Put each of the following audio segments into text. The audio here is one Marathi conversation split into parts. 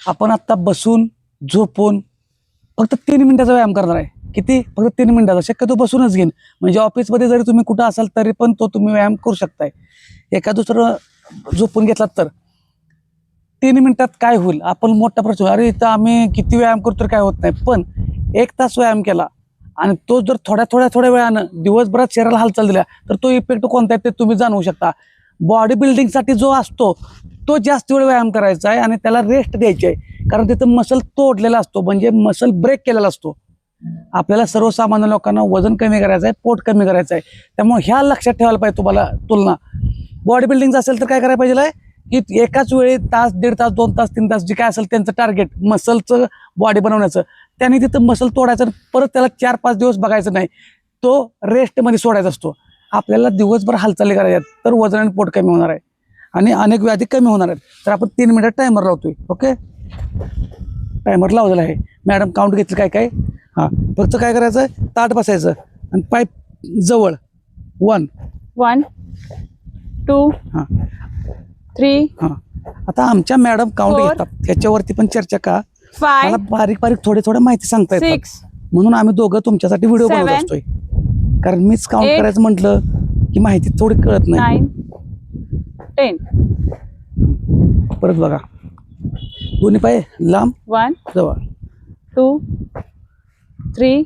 आपण आत्ता बसून झोपून फक्त तीन मिनिटाचा व्यायाम करणार आहे. किती? फक्त तीन मिनिटाचा. शक्यतो बसूनच घेईन. म्हणजे ऑफिसमध्ये जरी तुम्ही कुठं असाल तरी पण तो तुम्ही व्यायाम करू शकताय. एका दुसरं झोपून घेतलात तर. तीन मिनिटात काय होईल? आपण मोठा प्रश्न अरे इथं आम्ही किती व्यायाम करतो तर काय होत नाही. पण एक तास व्यायाम केला आणि तो जर थोड्या थोड्या थोड्या वेळानं दिवसभरात शरीराला हालचाल दिल्या तर तो इफेक्ट कोणता आहे ते तुम्ही जाणवू शकता. बॉडी बिल्डिंगसाठी जो असतो तो जास्त वेळ व्यायाम करायचा आहे आणि त्याला रेस्ट द्यायची आहे कारण तिथं मसल तोडलेला असतो म्हणजे मसल ब्रेक केलेला असतो. आपल्याला सर्वसामान्य लोकांना वजन कमी करायचं आहे पोट कमी करायचं आहे. त्यामुळे ह्या लक्षात ठेवायला पाहिजे तुम्हाला तुलना. बॉडी बिल्डिंगचं असेल तर काय करायला पाहिजे आहे की एकाच वेळी तास दीड तास दोन तास तीन तास जे काय असेल त्यांचं टार्गेट मसलचं बॉडी बनवण्याचं. त्याने तिथं मसल तोडायचं परत त्याला चार पाच दिवस बघायचं नाही. तो रेस्टमध्ये सोडायचा असतो. आपल्याला दिवसभर हालचाली करायच्या तर वजन आणि पोट कमी होणार आहे. आणि अनेक व्याधी कमी होणार आहेत. तर आपण तीन मिनिटात टायमर लावतोय ओके टायमर लावलेला आहे. मॅडम काउंट घेतलं काय काय? हां. फक्त काय करायचं? ताट बसायचं. आणि पाईप जवळ. वन One, two, हां. Three, हां. आता आमच्या मॅडम काउंट Four. घेतात. त्याच्यावरती पण चर्चा का मला बारीक बारीक थोडे थोडे माहिती सांगता येतात. म्हणून आम्ही दोघं तुमच्यासाठी व्हिडिओ बनवत Seven. असतोय. कारण मीच काउंट. करायचं म्हटलं की माहिती थोडी कळत नाही. Ten. परत बघा. दोन्ही पाय लांब One, जवळ. Two, three,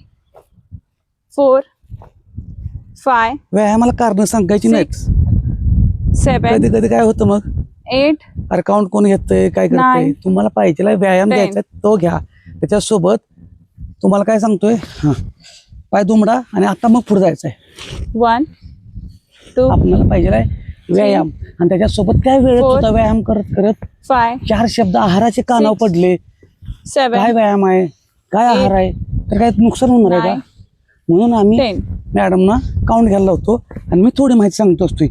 four, five, व्यायामाला कारण सांगायची six, seven, कधी कधी काय होतं मग? Eight, अरे काउंट कोण घेतंय काय करतंय. तुम्हाला पाहिजे व्यायाम Ten. आहे, तो घ्या. त्याच्यासोबत तुम्हाला काय सांगतोय? हां. पाय दुमडा आणि आता मग पुढे जायचं आहे one, two, आपल्याला पाहिजे व्यायाम आणि त्याच्यासोबत काय वेळ. होता व्यायाम करत करत five, चार शब्द आहाराचे Six. पडले काय व्यायाम आहे काय. आहार आहे तर काय नुकसान होणार आहे का म्हणून आम्ही. मॅडमना काउंट घ्यायला लावतो आणि मी थोडी माहिती सांगतो असतोय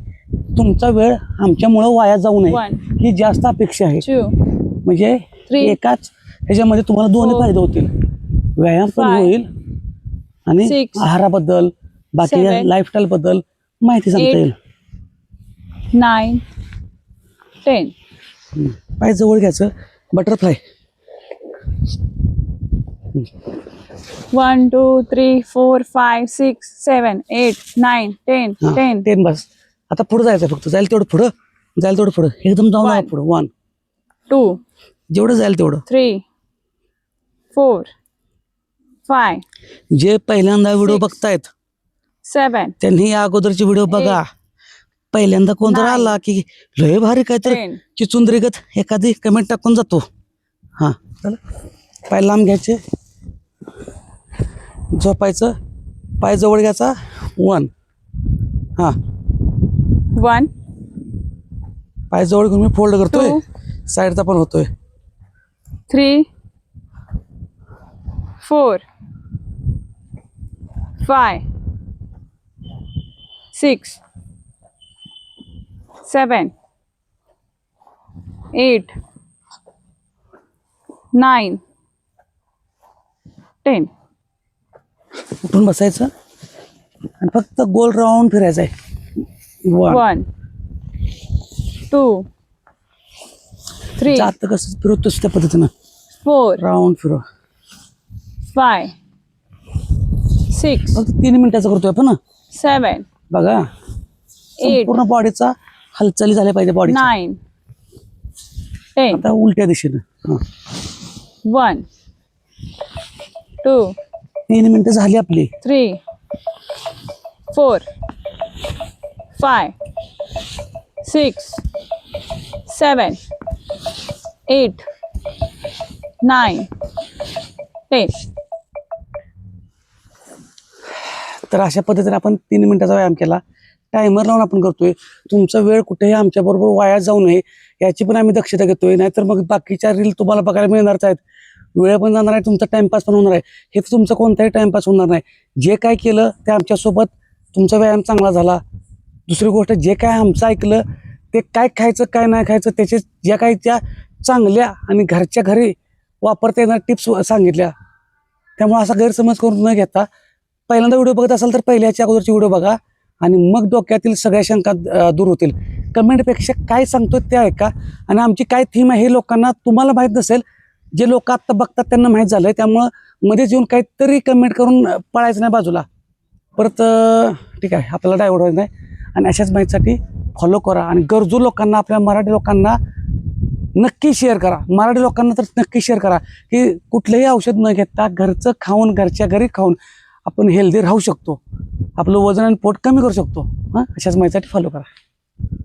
तुमचा वेळ आमच्यामुळं वाया जाऊ नये ही जास्त अपेक्षा आहे म्हणजे. एकाच ह्याच्यामध्ये तुम्हाला दोन्ही. फायदे होतील व्यायाम पण. होईल आणि Six. आहाराबद्दल बाकी Seven. लाईफस्टाईल बद्दल माहिती सांगता Eight. येईल ten. हम्म. पाय जवळ घ्यायचं butterfly One, two, three, four, five, six, seven, eight, nine, ten, ten. Ten बस आता पुढे जायचं फक्त जाईल तेवढं पुढं जाईल तेवढं पुढं एकदम जाऊन One. नका पुढं वन Two, जेवढं जाईल तेवढं three, four, five, जे पहिल्यांदा व्हिडिओ Six. बघतायत seven, त्यांनी या अगोदरची व्हिडिओ बघा. पहिल्यांदा कोणतर Nine. आला की लय भारी काहीतरी. चिचुंदरीगत एखादी कमेंट टाकून जातो. हां. चला. पाय लांब घ्यायचे. झोपायचं. पाय जवळ घ्यायचा. वन हां. One, पाय जवळ घेऊन मी फोल्ड करतोय. साईडचा पण होतोय. Three, four, five, six, seven, eight, nine, ten. उठून बसायचं आणि फक्त गोल राऊंड फिरायचं आहे वन. One, two, three, जात कसं फिरवतोस त्या पद्धतीनं? four, राऊंड फिरव. five, सिक्स फक्त तीन मिनिटाचं करतोय आपण सेवन बघा. पूर्ण बॉडीचा हालचाली झाल्या पाहिजे बॉडी नाईन एट उलट्या दिशेनं. वन टू तीन मिनिटं झाली आपली. Three four five six seven eight nine ten तर अशा पद्धतीने आपण तीन मिनिटाचा व्यायाम केला. टायमर लावून आपण करतोय. तुमचा वेळ कुठेही आमच्याबरोबर वाया जाऊ नये. याची पण आम्ही दक्षता घेतोय. नाहीतर मग बाकीच्या रील तुम्हाला बघायला मिळणारच आहेत. वेळ पण जाणार आहे तुमचा टाइमपास पण होणार आहे. हे तर तुमचं कोणताही टाइमपास होणार नाही. जे काय केलं ते आमच्यासोबत तुमचा व्यायाम चांगला झाला. दुसरी गोष्ट जे काय आमचं ऐकलं ते काय खायचं काय नाही खायचं त्याचे ज्या काही त्या चांगल्या आणि घरच्या घरी वापरता येणाऱ्या टिप्स सांगितल्या. त्यामुळे असा गैरसमज करून न घेता पहिल्यांदा व्हिडिओ बघत असाल तर पहिल्याच्या अगोदरची व्हिडिओ बघा आणि मग डोक्यातील सगळ्या शंका दूर होतील. कमेंटपेक्षा काय सांगतो ते ऐका आणि आमची काय थीम आहे हे लोकांना तुम्हाला माहीत नसेल. जे लोक आत्ता बघतात त्यांना माहीत झालंय. त्यामुळं मध्येच येऊन काहीतरी कमेंट करून पळायचं नाही बाजूला. परत ठीक आहे आपल्याला डायव्हर्ट व्हायचं नाही. आणि अशाच माहितीसाठी फॉलो करा आणि गरजू लोकांना आपल्या मराठी लोकांना नक्की शेअर करा. मराठी लोकांना तर नक्की शेअर करा की कुठलंही औषध न घेता घरचं खाऊन घरच्या घरी खाऊन आपण हेल्दी राहू शकतो. आपलं वजन आणि पोट कमी करू शकतो. हां? अशाच माहितीसाठी फॉलो करा.